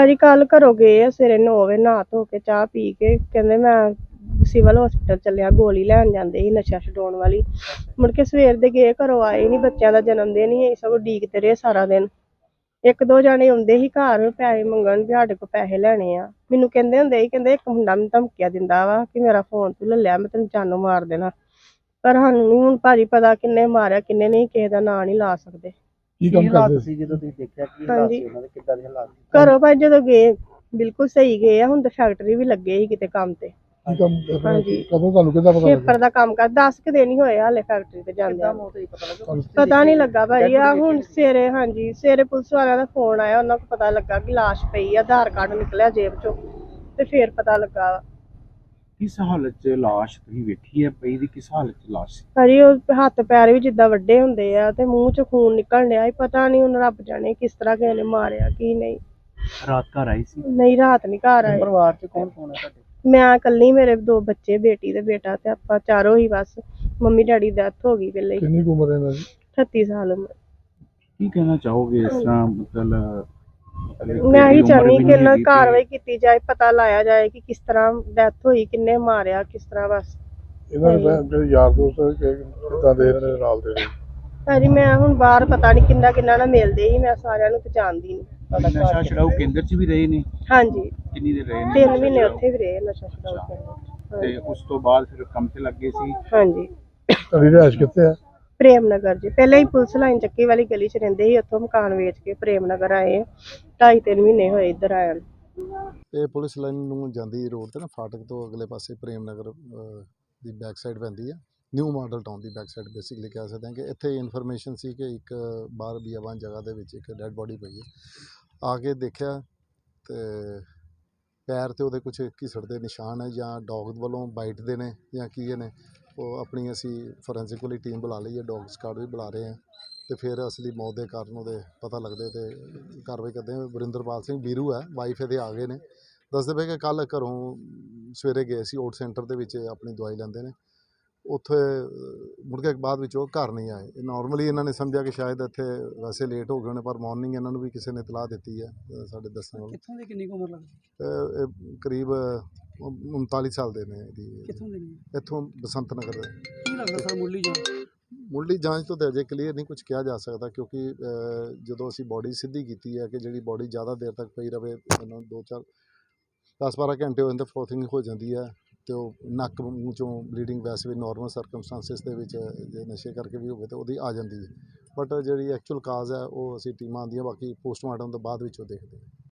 ਭਾਜੀ ਕੱਲ ਘਰੋਂ ਗਏ ਆ, ਸਵੇਰੇ 9 ਵਜੇ ਨਹਾ ਧੋ ਕੇ, ਚਾਹ ਪੀ ਕੇ, ਕਹਿੰਦੇ ਮੈਂ ਸਿਵਲ ਹਸਪੀਟਲ ਚੱਲਿਆ, ਗੋਲੀ ਲੈਣ ਜਾਂਦੇ ਸੀ ਨਸ਼ਾ ਛਡਾਉਣ ਵਾਲੀ। ਮੁੜ ਕੇ ਸਵੇਰ ਦੇ ਗਏ, ਘਰੋਂ ਆਏ ਨਹੀਂ ਬੱਚਿਆਂ ਦਾ ਜਨਮ ਦਿਨ ਹੀ ਸਭ ਉਡੀਕਦੇ ਰਹੇ ਸਾਰਾ ਦਿਨ। ਇੱਕ ਦੋ ਜਾਣੇ ਆਉਂਦੇ ਸੀ ਘਰ, ਪੈਸੇ ਮੰਗਣ ਵੀ ਸਾਡੇ ਕੋਲ ਪੈਸੇ ਲੈਣੇ ਆ। ਮੈਨੂੰ ਕਹਿੰਦੇ ਹੁੰਦੇ ਸੀ, ਕਹਿੰਦੇ ਇੱਕ ਮੁੰਡਾ ਮੈਨੂੰ ਧਮਕੀਆਂ ਦਿੰਦਾ ਵਾ ਕਿ ਮੇਰਾ ਫੋਨ ਤੂੰ ਲੈ ਲਿਆ, ਮੈਂ ਤੈਨੂੰ ਜਾਨੋਂ ਮਾਰ ਦੇਣਾ। ਪਰ ਸਾਨੂੰ ਨਹੀਂ ਹੁਣ ਭਾਜੀ ਪਤਾ ਕਿੰਨੇ ਮਾਰਿਆ, ਕਿੰਨੇ ਨਹੀਂ, ਕਿਸੇ ਦਾ ਨਾਂ ਨਹੀਂ ਲਾ ਸਕਦੇ। ਕੀ ਕੰਮ ਕਰਦੇ ਸੀ ਜਦੋਂ ਤੁਸੀਂ ਦੇਖਿਆ? ਕੀ ਹਾਲਾਤ ਹਾਂਜੀ। ਸੀ ਉਹਨਾਂ ਦੇ? ਕਿੱਦਾਂ ਦੇ ਹਾਲਾਤ ਸੀ? ਘਰੋਂ ਭਾਈ ਜਦੋਂ ਗਏ ਬਿਲਕੁਲ ਸਹੀ ਗਏ ਆ ਹੁਣ ਤਾਂ ਫੈਕਟਰੀ ਵੀ ਲੱਗੇ ਸੀ ਕਿਤੇ ਕੰਮ ਤੇ। ਕੀ ਕੰਮ ਕਰਦੇ ਹਾਂਜੀ। ਕਦੋਂ ਤੁਹਾਨੂੰ ਕਿੱਦਾਂ ਪਤਾ ਲੱਗਾ ਪੇਪਰ ਦਾ ਕੰਮ ਕਰ 10 ਕੁ ਦਿਨ ਹੀ ਹੋਏ ਹਾਲੇ ਫੈਕਟਰੀ ਤੇ ਜਾਂਦੇ ਆ ਪਤਾ ਲੱਗਾ ਤੁਹਾਨੂੰ ਪਤਾ ਨਹੀਂ ਲੱਗਾ ਭਾਈ ਆ ਹੁਣ ਸਵੇਰੇ ਹਾਂਜੀ ਸਵੇਰੇ ਪੁਲਿਸ ਵਾਲਿਆਂ ਦਾ ਫੋਨ ਆਇਆ ਉਹਨਾਂ ਨੂੰ ਪਤਾ ਲੱਗਾ ਕਿ ਲਾਸ਼ ਪਈ ਆ ਆਧਾਰ ਕਾਰਡ ਨਿਕਲਿਆ ਜੇਬ ਚੋਂ ਤੇ ਫੇਰ ਪਤਾ ਲੱਗਾ। ਕਿਸ ਹਾਲਤ 'ਚ ਲਾਸ਼ ਤੁਸੀਂ ਵੇਖੀ ਹੈ? ਪਈ ਦੀ ਕਿਸ ਹਾਲਤ 'ਚ ਲਾਸ਼ ਸੀ? ਉਹ ਹੱਥ ਪੈਰ ਵੀ ਜਿੱਦਾਂ ਵੱਡੇ ਹੁੰਦੇ ਆ ਤੇ ਮੂੰਹ ਚੋਂ ਖੂਨ ਨਿਕਲ ਰਿਹਾ ਸੀ। ਪਤਾ ਨਹੀਂ ਹੁਣ ਰੱਬ ਜਾਣੇ ਕਿਸ ਤਰ੍ਹਾਂ ਕਿਸੇ ਨੇ ਮਾਰਿਆ ਕੀ ਨਹੀਂ। ਰਾਤ ਘਰ ਆਈ ਸੀ? ਨਹੀਂ ਰਾਤ ਨਹੀਂ ਘਰ ਆਏ। ਪਰਿਵਾਰ ਚ ਕੌਣ ਕੌਣ ਹੈ ਤੁਹਾਡੇ? ਮੈਂ ਇਕੱਲੀ ਮੇਰੇ ਦੋ ਬੱਚੇ ਬੇਟੀ ਤੇ ਬੇਟਾ ਤੇ ਆਪਾਂ ਚਾਰੋਂ ਹੀ ਬਸ। ਮੰਮੀ ਡੈਡੀ ਦੀ ਡੈਥ ਹੋ ਗਈ ਪਹਿਲੇ ਹੀ। ਕਿੰਨੀ ਕੁ ਉਮਰ ਹੈ ਇਹਨਾਂ ਦੀ? 38 ਸਾਲ ਉਮਰ। ਕੀ ਕਹਿਣਾ ਚਾਹੋਗੇ ਇਸ ਤਰ੍ਹਾਂ ਮਤਲਬ ਮੈਂ ਹੀ ਚਾਹਨੀ ਕਿ ਇਹਨਾਂ ਕਾਰਵਾਈ ਕੀਤੀ ਜਾਏ ਪਤਾ ਲਾਇਆ ਜਾਏ ਕਿ ਕਿਸ ਤਰ੍ਹਾਂ ਡੈਥ ਹੋਈ ਕਿੰਨੇ ਮਾਰਿਆ ਕਿਸ ਤਰ੍ਹਾਂ ਬਸ। ਇਹਨਾਂ ਦੇ ਤਾਂ ਜਿਹੜੇ ਯਾਰ ਦੋਸਤ ਕਿ- ਕਿੱਦਾਂ ਦੇ ਇਹਨਾਂ ਦੇ ਨਾਲ ਦੇ ਨੇ। ਭਾਜੀ ਮੈਂ ਹੁਣ ਬਾਹਰ ਪਤਾ ਨਹੀਂ ਕਿੰਨਾ ਕਿੰਨਾ ਨਾਲ ਮਿਲਦੇ ਸੀ ਮੈਂ ਸਾਰਿਆਂ ਨੂੰ ਪਛਾਣਦੀ ਨਹੀਂ ਨਸ਼ਾ ਛਡਾਊ ਕੇਂਦਰ 'ਚ ਵੀ ਰਹੇ ਨੇ? ਹਾਂਜੀ। ਕਿੰਨੀ ਦੇਰ ਰਹੇ ਨੇ ਤਿੰਨ ਨਸ਼ਾ ਮਹੀਨੇ ਛੁਡਾਊ? ਉੱਥੇ ਵੀ ਰਹੇ ਨਸ਼ਾ ਛਡਾਊ ਕੇਂਦਰ ਤੇ ਉਸ ਤੋਂ ਬਾਅਦ ਫਿਰ ਕੰਮ ਤੇ ਲੱਗੇ ਸੀ? ਹਾਂਜੀ। ਰਿਹਾਇਸ਼ ਕਿੱਥੇ ਹੈ ਪ੍ਰੇਮ ਨਗਰ ਜੀ। ਪਹਿਲਾਂ ਹੀ ਪੁਲਿਸ ਲਾਈਨ ਚੱਕੀ ਵਾਲੀ ਗਲੀ 'ਚ ਰਹਿੰਦੇ ਸੀ ਉੱਥੋਂ ਮਕਾਨ ਵੇਚ ਕੇ ਪ੍ਰੇਮ ਨਗਰ ਆਏ ਢਾਈ ਤਿੰਨ ਮਹੀਨੇ ਹੋਏ ਇੱਧਰ ਆਇਆ ਨੂੰ। ਇਹ ਪੁਲਿਸ ਲਾਈਨ ਨੂੰ ਜਾਂਦੀ ਰੋਡ ਤੇ ਨਾ ਫਾਟਕ ਤੋਂ ਅਗਲੇ ਪਾਸੇ ਪ੍ਰੇਮ ਨਗਰ ਅਹ, ਦੀ ਬੈਕ ਸਾਈਡ ਪੈਂਦੀ ਆ। ਨਿਊ ਮਾਡਲ ਟਾਊਨ ਦੀ ਬੈਕ ਸਾਈਡ ਬੇਸਿਕਲੀ ਕਹਿ ਸਕਦੇ ਹਾਂ ਕਿ ਇੱਥੇ ਇਨਫੋਰਮੇਸ਼ਨ ਸੀ ਕਿ ਇੱਕ ਬਾਹਰ ਬੀਆਬਾਨ ਜਗ੍ਹਾ ਦੇ ਵਿੱਚ ਇੱਕ ਡੈੱਡ ਬੋਡੀ ਪਈ ਹੈ ਆ ਕੇ ਦੇਖਿਆ ਤੇ ਪੈਰ ਤੇ ਉਹਦੇ ਕੁਝ ਘਿਸੜ ਦੇ ਨਿਸ਼ਾਨ ਹੈ ਜਾਂ ਡੌਗ ਵੱਲੋਂ ਬਾਈਟ ਦੇ ਨੇ ਜਾਂ ਕੀ ਨੇ ਉਹ ਆਪਣੀ ਅਸੀਂ ਫੋਰੈਂਸਿਕ ਵਾਲੀ ਟੀਮ ਬੁਲਾ ਲਈ ਹੈ ਡੌਗ ਸਕਾਡ ਵੀ ਬੁਲਾ ਰਹੇ ਹਾਂ ਤੇ ਫਿਰ ਅਸਲੀ ਮੌਤ ਦੇ ਕਾਰਨ ਉਹਦੇ ਪਤਾ ਲੱਗਦੇ ਤੇ ਕਾਰਵਾਈ ਕਰਦੇ ਹਾਂ। ਵਰਿੰਦਰਪਾਲ ਸਿੰਘ ਬੀਰੂ ਹੈ ਵਾਈਫ ਇਹਦੇ ਆ ਗਏ ਨੇ। ਦੱਸਦੇ ਪਏ ਕਿ ਕੱਲ ਘਰੋਂ ਸਵੇਰੇ ਗਏ ਸੀ ਓਟ ਸੈਂਟਰ ਦੇ ਵਿੱਚ ਆਪਣੀ ਦਵਾਈ ਲੈਂਦੇ ਨੇ। ਉੱਥੇ ਮੁੜ ਕੇ ਬਾਅਦ ਵਿੱਚ ਉਹ ਘਰ ਨਹੀਂ ਆਏ। ਨਾਰਮਲੀ ਇਹਨਾਂ ਨੇ ਸਮਝਿਆ ਕਿ ਸ਼ਾਇਦ ਇੱਥੇ ਵੈਸੇ ਲੇਟ ਹੋ ਗਏ ਹੋਣੇ ਪਰ ਮਾਰਨਿੰਗ ਇਹਨਾਂ ਨੂੰ ਵੀ ਕਿਸੇ ਨੇ ਇਤਲਾਹ ਦਿੱਤੀ ਹੈ ਸਾਡੇ ਦੱਸਣ ਵਾਲੇ। ਕਿੱਥੋਂ ਦੀ ਕਿੰਨੀ ਉਮਰ ਲੱਗਦੀ? ਇਹ ਕਰੀਬ 39 ਸਾਲ ਦੇ ਨੇ ਇਹਦੀ। ਕਿੱਥੋਂ ਦੀ ਇੱਥੋਂ ਬਸੰਤ ਨਗਰ ਦੇ। ਕੀ ਲੱਗਦਾ ਸਰ ਮੁੱਢਲੀ ਜੋ ਮੁੱਢਲੀ ਜਾਂਚ ਤੋਂ ਤਾਂ ਅਜੇ ਕਲੀਅਰ ਨਹੀਂ ਕੁਝ ਕਿਹਾ ਜਾ ਸਕਦਾ ਕਿਉਂਕਿ ਜਦੋਂ ਅਸੀਂ ਬਾਡੀ ਸਿੱਧੀ ਕੀਤੀ ਹੈ ਕਿ ਜਿਹੜੀ ਬਾਡੀ ਜ਼ਿਆਦਾ ਦੇਰ ਤੱਕ ਪਈ ਰਵੇ ਇਹਨਾਂ ਦੋ ਚਾਰ 10-12 ਘੰਟੇ ਹੋ ਜਾਂਦੇ ਫਲੋਥਿੰਗ ਹੋ ਜਾਂਦੀ ਹੈ ਤੇ ਉਹ ਨੱਕ ਮੂੰਹ ਚੋਂ ਬਲੀਡਿੰਗ ਵੈਸੇ ਵੀ ਨਾਰਮਲ ਸਰਕਮਸਟੈਂਸਸ ਦੇ ਵਿੱਚ ਜੇ ਨਸ਼ੇ ਕਰਕੇ ਵੀ ਹੋਵੇ ਤਾਂ ਉਹਦੀ ਆ ਜਾਂਦੀ ਹੈ। ਬਟ ਜਿਹੜੀ ਐਕਚੁਅਲ ਕਾਜ਼ ਹੈ ਉਹ ਅਸੀਂ ਟੀਮਾਂ ਆਉਂਦੀਆਂ ਬਾਕੀ ਪੋਸਟਮਾਰਟਮ ਤੋਂ ਬਾਅਦ ਵਿੱਚ ਉਹ ਦੇਖਦੇ ਹਾਂ।